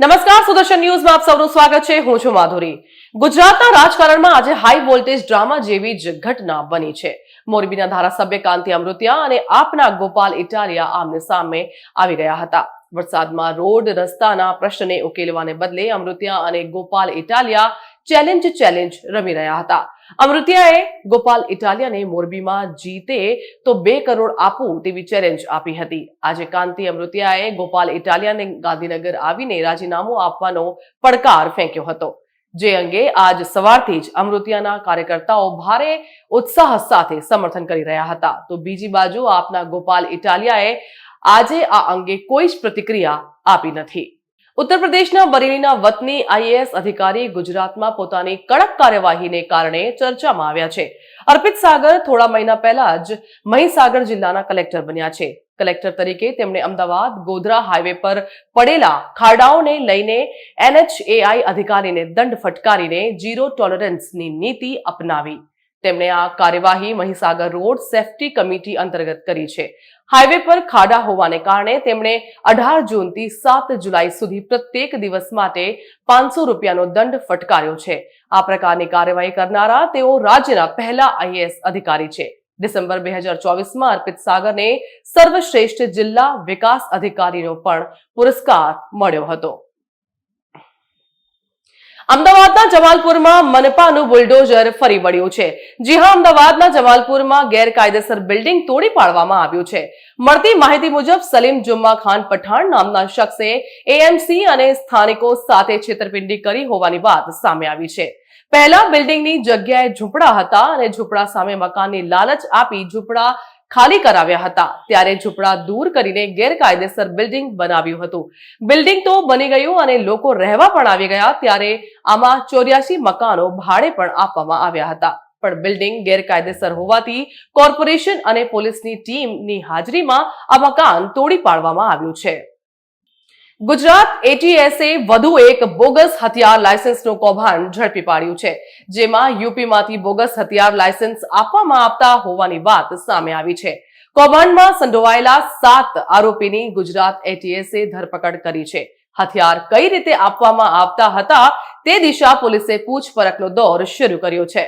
નમસ્કાર, સુદર્શન ન્યૂઝમાં આપ સૌનું સ્વાગત છે. હું છું માધુરી. ગુજરાતના રાજકારણમાં આજે હાઈ વોલ્ટેજ ડ્રામા જેવી જ ઘટના બની છે. મોરબીના ધારાસભ્ય કાંતિ અમૃતિયા અને આપના ગોપાલ ઇટાલિયા આમને સામે આવી ગયા હતા. વરસાદમાં રોડ રસ્તાના પ્રશ્નને ઉકેલવાને બદલે અમૃતિયા અને ગોપાલ ઇટાલિયા ચેલેન્જ ચેલેન્જ રમી રહ્યા હતા. અમૃતિયાએ ગોપાલ ઇટાલિયાને મોરબીમાં જીતે તો બે કરોડ આપું તેવી ચેલેન્જ આપી હતી. આજે કાંતિ અમૃતિયાએ ગોપાલ ઇટાલિયાને ગાંધીનગર આવીને રાજીનામું આપવાનો પડકાર ફેંક્યો હતો. જે અંગે આજ સવારથી જ અમૃતિયાના કાર્યકર્તાઓ ભારે ઉત્સાહ સાથે સમર્થન કરી રહ્યા હતા. તો બીજી બાજુ આપના ગોપાલ ઇટાલિયાએ આજે આ અંગે કોઈ જ પ્રતિક્રિયા આપી નથી. ઉત્તર પ્રદેશના બરેલીના વતની આઈએએસ અધિકારી ગુજરાતમાં પોતાની કડક કાર્યવાહીને કારણે ચર્ચામાં આવ્યા છે. અર્પિત સાગર થોડા મહિના પહેલા જ મહીસાગર જિલ્લાના કલેક્ટર બન્યા છે. કલેક્ટર તરીકે તેમણે અમદાવાદ, ગોધરા હાઈવે પર પડેલા ખાડાઓને લઈને એનએચએઆઈ અધિકારીને દંડ ફટકારીને ઝીરો ટોલરન્સની નીતિ અપનાવી. તેમણે આ કાર્યવાહી મહીસાગર રોડ સેફટી કમિટી અંતર્ગત કરી છે. હાઈવે પર ખાડા હોવાને કારણે તેમણે અઢાર જૂનથી સાત જુલાઈ સુધી પ્રત્યેક દિવસ માટે પાંચસો રૂપિયાનો દંડ ફટકાર્યો છે. આ પ્રકારની કાર્યવાહી કરનારા તેઓ રાજ્યના પહેલા આઈએએસ અધિકારી છે. ડિસેમ્બર બે હજાર ચોવીસમાં અર્પિત સાગરને સર્વશ્રેષ્ઠ જિલ્લા વિકાસ અધિકારીનો પણ પુરસ્કાર મળ્યો હતો. અમદાવાદના જમાલપુરમાં મનપાનું બુલડોઝર ફરી વળ્યું છે. જી હા, અમદાવાદના જમાલપુરમાં ગેરકાયદેસર બિલ્ડિંગ તોડી પાડવામાં આવ્યું છે. મળતી માહિતી મુજબ સલીમ જુમ્મા ખાન પઠાણ નામના શખ્સે એએમસી અને સ્થાનિકો સાથે છેતરપિંડી કરી હોવાની વાત સામે આવી છે. પહેલા બિલ્ડિંગની જગ્યાએ ઝૂંપડા હતા અને ઝૂંપડા સામે મકાનની લાલચ આપી ઝૂંપડા ખાલી કરાવ્યા હતા. ત્યારે ઝૂંપડા દૂર કરીને ગેરકાયદેસર બિલ્ડિંગ બનાવ્યું હતું. બિલ્ડિંગ તો બની ગયું અને લોકો રહેવા પણ આવી ગયા ત્યારે આમાં ચોર્યાસી મકાનો ભાડે પણ આપવામાં આવ્યા હતા. પણ બિલ્ડિંગ ગેરકાયદેસર હોવાથી કોર્પોરેશન અને પોલીસની ટીમની હાજરીમાં આ મકાન તોડી પાડવામાં આવ્યું છે. ગુજરાત એટીએસે વધુ એક બોગસ હથિયાર લાયસન્સનું કૌભાંડ ઝડપી પાડ્યું છે, જેમાં યુપીમાંથી બોગસ હથિયાર લાયસન્સ આપવામાં આવતા હોવાની વાત સામે આવી છે. કૌભાંડમાં સંડોવાયેલા સાત આરોપીની ગુજરાત એટીએસે ધરપકડ કરી છે. હથિયાર કઈ રીતે આપવામાં આવતા હતા તે દિશા પોલીસે પૂછપરખનો દોર શરૂ કર્યો છે.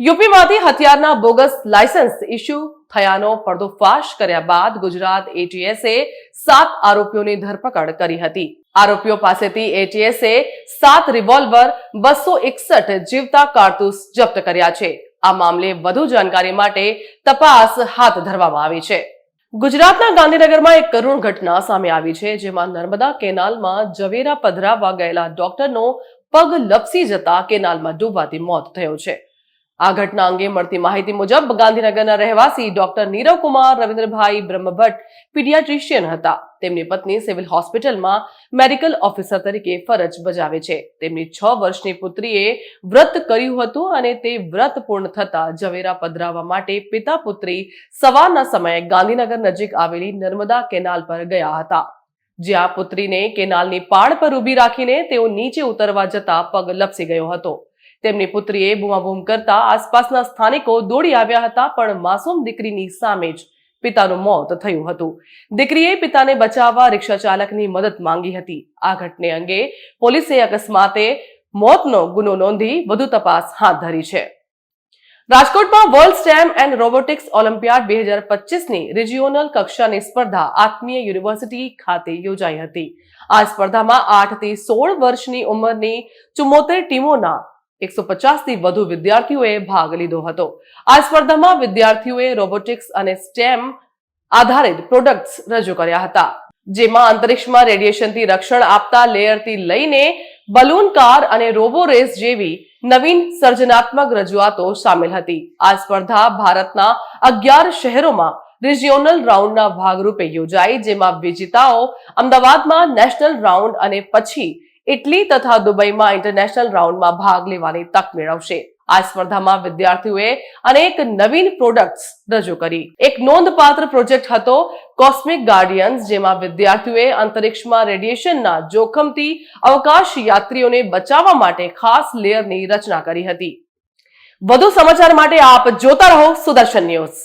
યુપીમાંથી હથિયારના બોગસ લાયસન્સ ઇસ્યુ થયાનો પર્દોફાશ કર્યા બાદ ગુજરાત એટીએસએ સાત આરોપીઓની ધરપકડ કરી હતી. આરોપીઓ પાસેથી એટીએસએ સાત રિવોલ્વર, બસો એકસઠ જીવતા કારતૂસ જપ્ત કર્યા છે. આ મામલે વધુ જાણકારી માટે તપાસ હાથ ધરવામાં આવી છે. ગુજરાતના ગાંધીનગરમાં એક કરુણ ઘટના સામે આવી છે, જેમાં નર્મદા કેનાલમાં જવેરા પધરાવવા ગયેલા ડોક્ટરનો પગ લપસી જતા કેનાલમાં ડૂબવાથી મોત થયો છે. આ ઘટના અંગે મળતી માહિતી મુજબ ગાંધીનગરના રહેવાસી ડોક્ટર નીરવ કુમાર, રવિન્દ્રભાઈ બ્રહ્મભટ્ટ, પીડિયાટ્રિશિયન હતા. તેમની પત્ની સિવિલ હોસ્પિટલમાં મેડિકલ ઓફિસર તરીકે ફરજ બજાવે છે. તેમની છ વર્ષની પુત્રીએ વ્રત કર્યું હતું અને તે વ્રત પૂર્ણ થતા ઝવેરા પધરાવવા માટે પિતા પુત્રી સવારના સમયે ગાંધીનગર નજીક આવેલી નર્મદા કેનાલ પર ગયા હતા. જ્યાં પુત્રીને કેનાલની પાળ પર ઊભી રાખીને તેઓ નીચે ઉતરવા જતા પગ લપસી ગયો હતો. તેમની પુત્રીએ બૂમાબૂમ કરતા આસપાસના સ્થાનિકો દોડી આવ્યા હતા, પણ માસૂમ દીકરીની સામે જ પિતાનું મોત થયું હતું. દીકરીએ પિતાને બચાવવા રિક્ષા ચાલકની મદદ માંગી હતી. આ ઘટને અંગે પોલીસે અકસ્માતે મોતનો ગુનો નોંધી વધુ તપાસ હાથ ધરી છે. રાજકોટમાં world STEM and robotics olympiad બે હજાર પચીસની રિજિયોનલ કક્ષાની સ્પર્ધા આત્મીય યુનિવર્સિટી ખાતે યોજાઈ હતી. આ સ્પર્ધામાં આઠથી સોળ વર્ષની ઉંમરની ચુમ્મોતેર ટીમોના એકસો પચાસથી વધુ વિદ્યાર્થીઓએ ભાગ લીધો હતો. આ સ્પર્ધામાં વિદ્યાર્થીઓએ રોબોટિક્સ અને સ્ટેમ આધારિત પ્રોડક્ટ્સ રજૂ કર્યા હતા. જેમાં અંતરિક્ષમાં રેડિયેશનથી રક્ષણ આપતા લેયરથી લઈને બલૂન કાર અને રોબો રેસ જેવી નવીન સર્જનાત્મક રજૂઆતો સામેલ હતી. આ સ્પર્ધા ભારતના અગિયાર શહેરોમાં રિજિયોનલ રાઉન્ડના ભાગરૂપે યોજાઈ, જેમાં વિજેતાઓ અમદાવાદમાં નેશનલ રાઉન્ડ અને પછી ઇટલી તથા દુબઈમાં ઇન્ટરનેશનલ રાઉન્ડમાં ભાગ લેવાની તક મેળવશે. આ સ્પર્ધામાં વિદ્યાર્થીઓએ અનેક નવીન પ્રોડક્ટ્સ રજૂ કરી. એક નોંધપાત્ર પ્રોજેક્ટ હતો કોસ્મિક ગાર્ડિયન્સ જેમાં વિદ્યાર્થીઓએ અંતરિક્ષમાં રેડિયેશનના જોખમથી અવકાશ યાત્રીઓને બચાવવા માટે ખાસ લેયરની રચના કરી હતી. વધુ સમાચાર માટે આપ જોતા રહો સુદર્શન ન્યૂઝ.